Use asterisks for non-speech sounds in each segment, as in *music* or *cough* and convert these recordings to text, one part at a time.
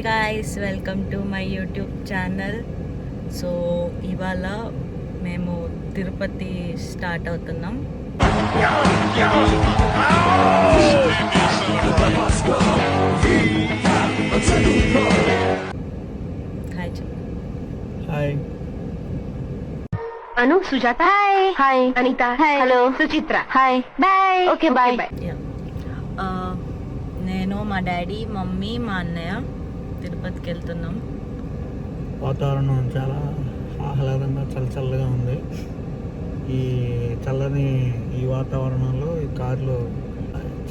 Hi guys welcome to my YouTube channel so ఇవాళ మేము Tirupati start అవుతున్నాం. Hi Anu Sujatha. Hi hi Anitha. Hi hello Suchitra. Hi bye okay bye bye నేను మా daddy mummy మా అన్నయ్య తిరుపతికి వెళ్తున్నాం వాతావరణం చాలా ఆహ్లాదంగా చల్లచల్లగా ఉంది. ఈ చల్లని ఈ వాతావరణంలో ఈ కార్లో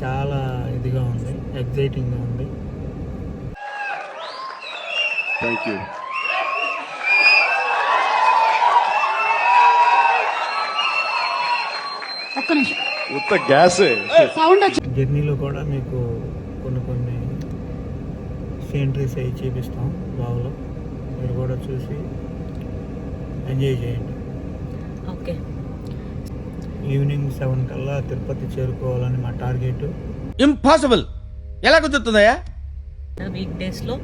చాలా ఇదిగా ఉంది ఎగ్జైటింగ్గా ఉంది. You. ఉత్త గ్యాసే. జర్నీలో కూడా మీకు కొన్ని కొన్ని సీనరీస్ అవి చూపిస్తాం బాగులో మీరు కూడా చూసి ఎంజాయ్ చేయండి. ఓకే. ఈవినింగ్ సెవెన్ కల్లా తిరుపతి చేరుకోవాలని మా టార్గెట్. ఇంపాసిబుల్! ఎలా కుదురుతుందయ్యా? వీక్ డేస్లో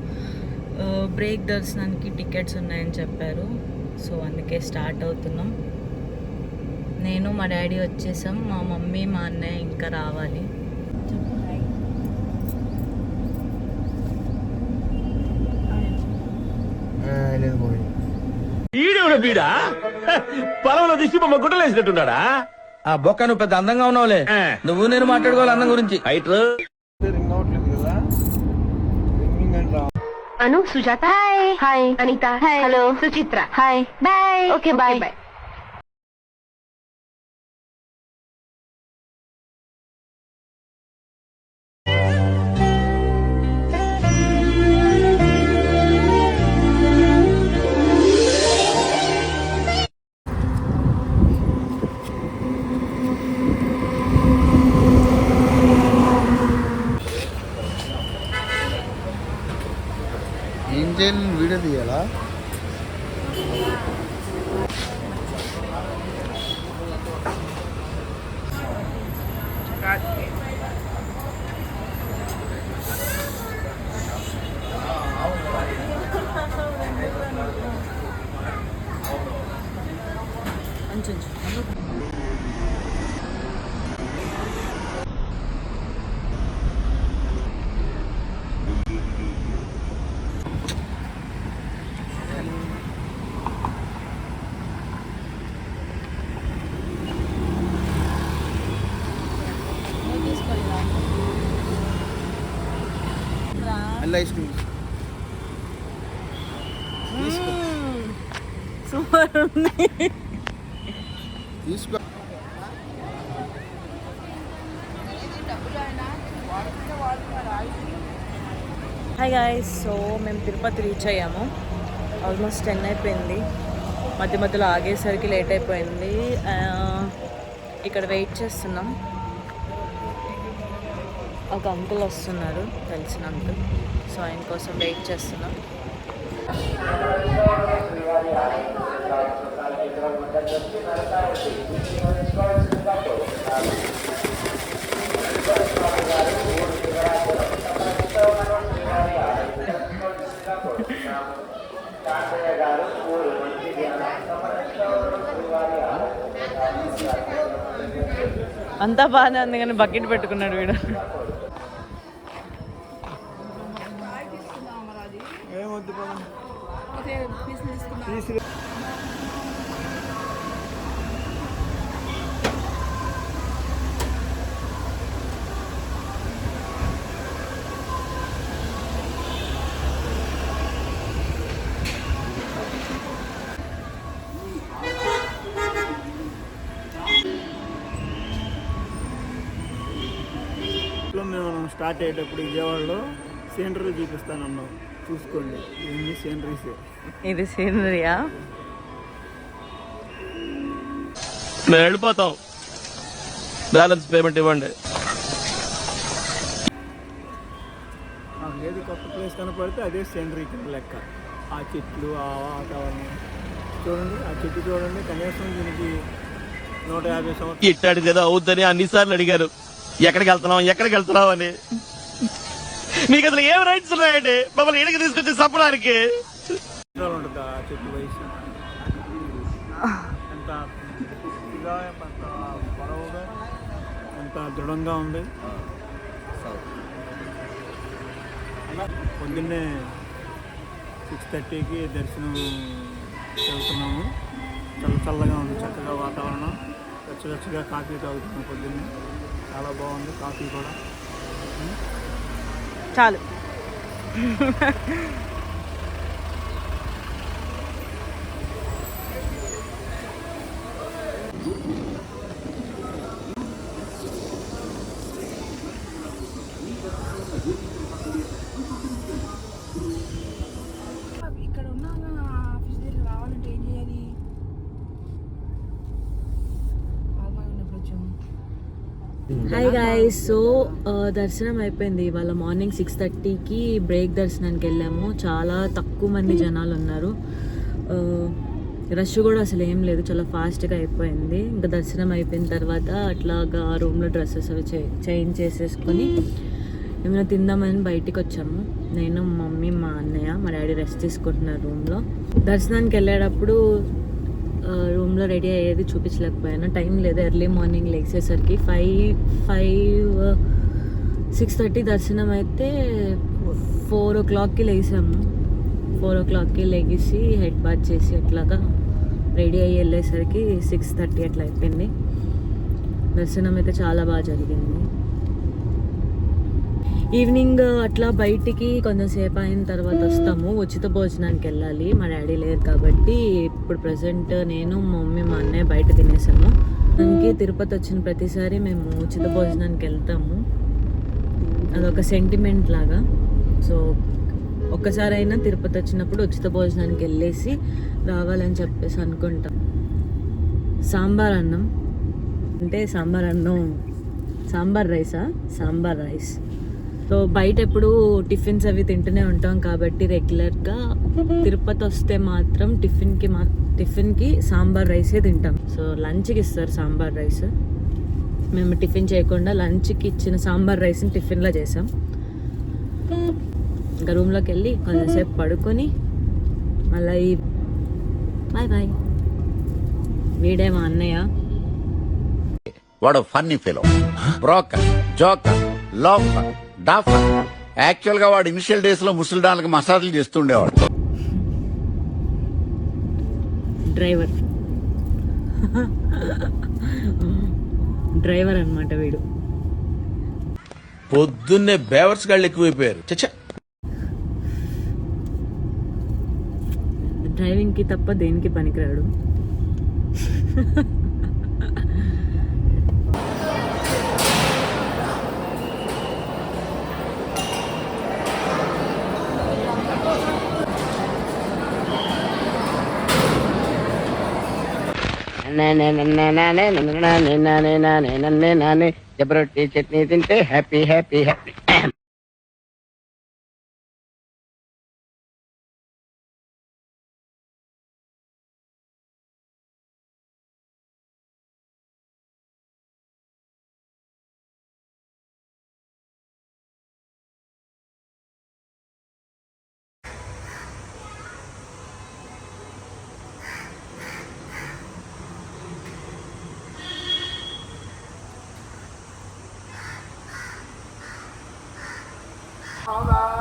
బ్రేక్ దర్శనానికి టికెట్స్ ఉన్నాయని చెప్పారు. సో అందుకే స్టార్ట్ అవుతున్నాం. నేను మా డాడీ వచ్చేసాం. మా మమ్మీ మా అన్నయ్య ఇంకా రావాలి. లేదు పోయి ఈడెవడ బీడా? పొలంలో దిష్టి బొమ్మ గుట్టలేసినట్టున్నాడా ఆ బొక్క నువ్వు పెద్ద అందంగా ఉన్నావులే. నువ్వు నేను మాట్లాడుకోవాలి అందం గురించి. హైట్ రింగ్ అవట్లేదు కదా? రింగింగ్ అంటే Anu Sujatha. Hi hi Anitha. Hi hello Suchitra. Hi bye okay bye bye ఏం చేయాలి వీడియో తీయాలా? మళ్ళీ ఐస్ క్రీమ్. సూపర్ ఉంది. తీసుకో. హాయ్ గాయస్ సో మేము తిరుపతి రీచ్ అయ్యాము. ఆల్మోస్ట్ టెన్ అయిపోయింది. మధ్య మధ్యలో ఆగేసరికి లేట్ అయిపోయింది. ఆ, ఇక్కడ వెయిట్ చేస్తున్నాం. ఒక అంకుల్ వస్తున్నారు తెలిసిన అంకుల్ సో ఆయన కోసం వెయిట్ చేస్తున్నాం. అంతా బాగానే ఉంది కానీ బకెట్ పెట్టుకున్నాడు వీడు. ఇంట్లో మేము స్టార్ట్ అయ్యేటప్పుడు విజయవాడలో సీనరీ చూపిస్తానన్నాం చూసుకోండి. ఇవన్నీ సీనరీసే ఇది సీనరీయా? మేము వెళ్ళిపోతాం. బ్యాలెన్స్ పేమెంట్ ఇవ్వండి. ఏది కొత్త ప్లేస్ కనపడితే అదే సీనరీ కింద లెక్క. ఆ చెట్లు ఆ వాతావరణం. చూడండి ఆ చెట్టు చూడండి కనీసం దీనికి నూట యాభై సంవత్సరాలు. ఇట్టాడు కదా అవుద్దని అన్నిసార్లు అడిగారు. ఎక్కడికి వెళ్తున్నాం ఎక్కడికి వెళ్తున్నాం అని. మీకు అసలు ఏం రైట్స్ ఉన్నాయండి? మమ్మల్ని ఇడికి తీసుకొచ్చి చంపడానికి. ఆ చెట్టు వయసు ఎంత పొడవుగా ఎంత దృఢంగా ఉంది. పొద్దున్నే సిక్స్ థర్టీకి దర్శనం వెళ్తున్నాము. చల్ల చల్లగా ఉంది చక్కగా వాతావరణం. వెచ్చవెచ్చగా కాఫీ తాగుతున్నాం పొద్దున్నే. చాలా బాగుంది కాఫీ కూడా. చాలు *laughs* ఇక్కడ ఉన్నా ఆఫీస్ దగ్గర రావాలంటే ఏం చేయాలి పాల్మాల్ ఉన్నప్పుడు వచ్చాము హాయ్ గాయస్ సో దర్శనం అయిపోయింది. ఇవాళ మార్నింగ్ సిక్స్ థర్టీకి బ్రేక్ దర్శనానికి వెళ్ళాము. చాలా తక్కువ మంది జనాలు ఉన్నారు. Uh, రష్ కూడా అసలు ఏం లేదు. చాలా ఫాస్ట్గా అయిపోయింది. ఇంకా దర్శనం అయిపోయిన తర్వాత అట్లాగా రూమ్లో డ్రెస్సెస్ అవి చే చేంజ్ చేసేసుకొని ఏమైనా తిందామని బయటికి వచ్చాము. నేను మమ్మీ మా అన్నయ్య మా డాడీ రెస్ట్ తీసుకుంటున్నారు రూమ్లో దర్శనానికి వెళ్ళేటప్పుడు రూమ్లో రెడీ అయ్యేది చూపించలేకపోయాను. టైం లేదు ఎర్లీ మార్నింగ్ లేచేసరికి. ఫైవ్ ఫైవ్ సిక్స్ థర్టీ దర్శనం అయితే ఫోర్ ఓ క్లాక్కి లేసాము. ఫోర్ ఓ క్లాక్కి లెగిసి హెడ్ బాత్ చేసి అట్లాగా రెడీ అయ్యి వెళ్ళేసరికి సిక్స్ థర్టీ అట్లా అయిపోయింది. దర్శనం అయితే చాలా బాగా జరిగింది. ఈవినింగ్ uh, అట్లా బయటికి కొంచెంసేపు అయిన తర్వాత వస్తాము. ఉచిత భోజనానికి వెళ్ళాలి. మా డాడీ లేరు కాబట్టి ఇప్పుడు ప్రజెంట్ నేను మా మమ్మీ మా అన్నయ్య బయట తినేసాము. అందుకే తిరుపతి వచ్చిన ప్రతిసారి మేము ఉచిత భోజనానికి వెళ్తాము. అదొక సెంటిమెంట్ లాగా. సో ఒక్కసారైనా తిరుపతి వచ్చినప్పుడు ఉచిత భోజనానికి వెళ్ళేసి రావాలని చెప్పేసి అనుకుంటాం. సాంబార్ అన్నం. అంటే సాంబార్ అన్నం. సాంబార్ రైసా? సాంబార్ రైస్. సో బయట ఎప్పుడు టిఫిన్స్ అవి తింటూనే ఉంటాం కాబట్టి రెగ్యులర్గా తిరుపతి వస్తే మాత్రం టిఫిన్కి మా టిఫిన్కి సాంబార్ రైసే తింటాం. సో లంచ్కి ఇస్తారు సాంబార్ రైస్. మేము టిఫిన్ చేయకుండా లంచ్కి ఇచ్చిన సాంబార్ రైస్ని టిఫిన్లో చేసాం. ఇంకా రూమ్లోకి వెళ్ళి కొంచెంసేపు పడుకొని మళ్ళీ బాయ్ బాయ్. వీడే మా అన్నయ్య. వాడు funny fellow. Broker joker loafer. Duffer యాక్చువల్గా వాడు ఇనిషియల్ డేస్లో ముసలిడానికి మసాజ్లు చేస్తుండేవాడు. డ్రైవర్. డ్రైవర్ అన్నమాట వీడు. పొద్దున్నే బేవర్స్ గాళ్ళు ఎక్కువైపోయారు. చచ్చా డ్రైవింగ్కి తప్ప దేనికి పనికిరాడు? జబరొట్టి చట్నీ తింటే happy happy happy 拜拜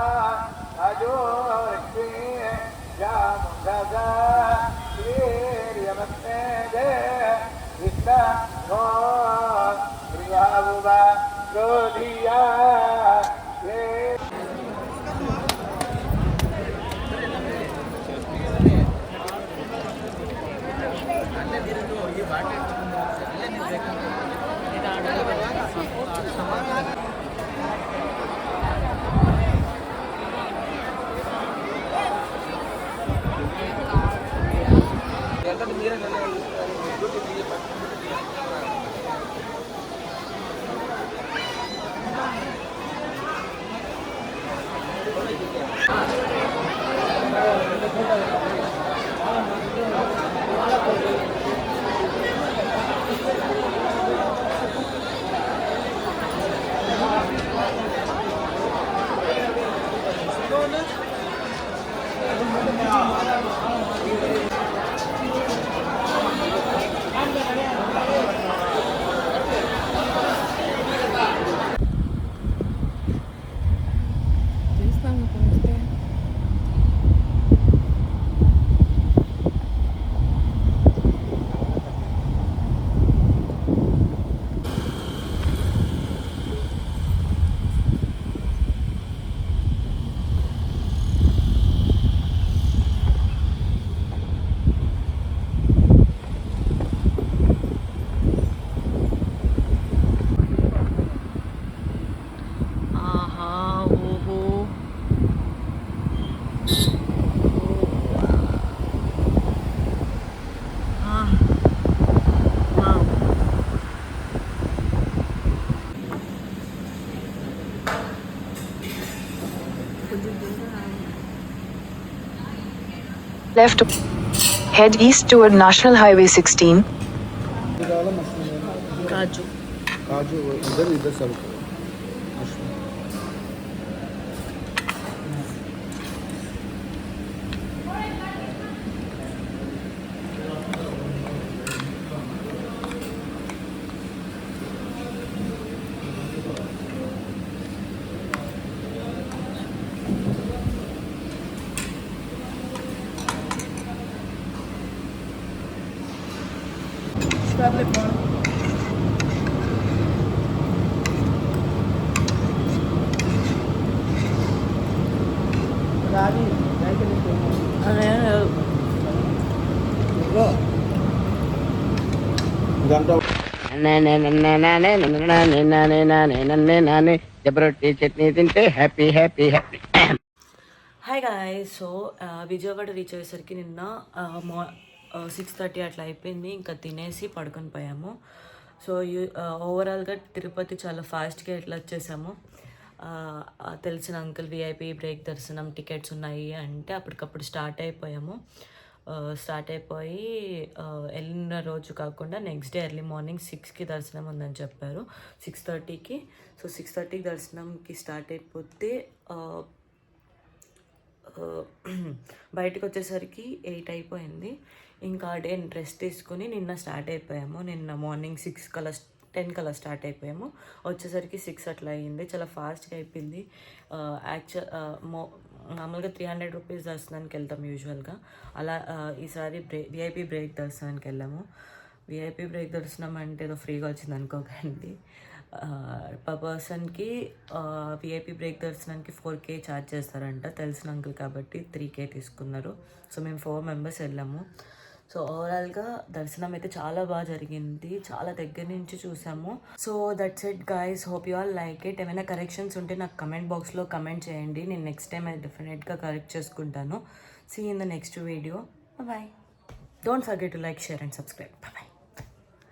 Left. Head east toward National Highway 16. సరుకు ఇదంతా జబరొట్టి చట్నీ తింటే happy happy happy hi guy so Vijayawada reach అయ్యేసరికి నిన్న మా సిక్స్ థర్టీ అట్లా అయిపోయింది. ఇంకా తినేసి పడుకొని పోయాము. సో ఓవరాల్గా తిరుపతి చాలా ఫాస్ట్గా ఇట్లా వచ్చేసాము. తెలిసిన అంకుల్ విఐపి బ్రేక్ దర్శనం టికెట్స్ ఉన్నాయి అంటే అప్పటికప్పుడు స్టార్ట్ అయిపోయాము. స్టార్ట్ అయిపోయి వెళ్ళిన రోజు కాకుండా నెక్స్ట్ డే ఎర్లీ మార్నింగ్ సిక్స్కి దర్శనం ఉందని చెప్పారు. సిక్స్ థర్టీకి సో సిక్స్ థర్టీకి దర్శనంకి స్టార్ట్ అయిపోతే *clears throat* బయటకు వచ్చేసరికి ఎయిట్ అయిపోయింది. ఇంకా డే రెస్ట్ తీసుకుని నిన్న స్టార్ట్ అయిపోయాము. నిన్న మార్నింగ్ సిక్స్ కల్లా టెన్ కల్లా స్టార్ట్ అయిపోయాము. వచ్చేసరికి సిక్స్ అట్లా అయ్యింది. చాలా ఫాస్ట్గా అయిపోయింది. యాక్చువల్ మో మామూలుగా త్రీ హండ్రెడ్ రూపీస్ దర్శనానికి వెళ్తాం యూజువల్గా. అలా ఈసారి బ్రే వీఐపీ బ్రేక్ దర్శనానికి వెళ్ళాము. వీఐపీ బ్రేక్ దర్శనం అంటే ఏదో ఫ్రీగా వచ్చింది అనుకోకండి. పర్ పర్సన్కి విఐపీ బ్రేక్ దర్శనానికి ఫోర్ కే ఛార్జ్ చేస్తారంట. తెలిసిన అంకుల్ కాబట్టి త్రీ కే తీసుకున్నారు. సో మేము ఫోర్ మెంబర్స్ వెళ్ళాము. సో ఓవరాల్గా దర్శనం అయితే చాలా బాగా జరిగింది. చాలా దగ్గర నుంచి చూసాము. So that's it guys hope you all like it ఏమైనా కరెక్షన్స్ ఉంటే నాకు కమెంట్ బాక్స్లో కమెంట్ చేయండి. నేను నెక్స్ట్ టైం అది డెఫినెట్గా కరెక్ట్ చేసుకుంటాను. See in the next video bye don't forget to like share and subscribe bye